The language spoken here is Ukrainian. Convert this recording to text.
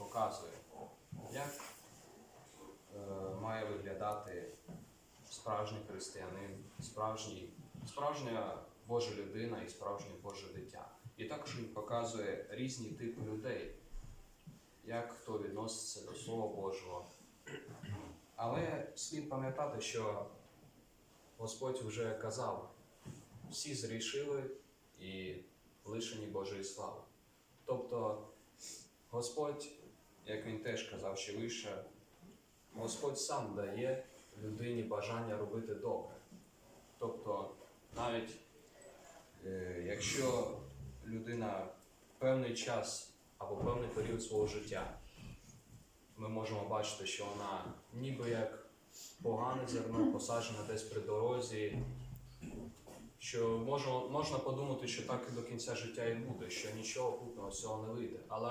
показує, як е, має виглядати справжній християнин, справжній, справжня Божа людина і справжнє Боже дитя. І також він показує різні типи людей, як хто відноситься до Слова Божого. Але слід пам'ятати, що Господь вже казав, всі зрішили і лишені Божої слави. Тобто Господь, як він теж казав ще вище, Господь сам дає людині бажання робити добре. Тобто, навіть е, якщо людина певний час або певний період свого життя, ми можемо бачити, що вона ніби як погане зерно посаджене десь при дорозі, що можна, можна подумати, що так і до кінця життя і буде, що нічого путного з цього не вийде. Але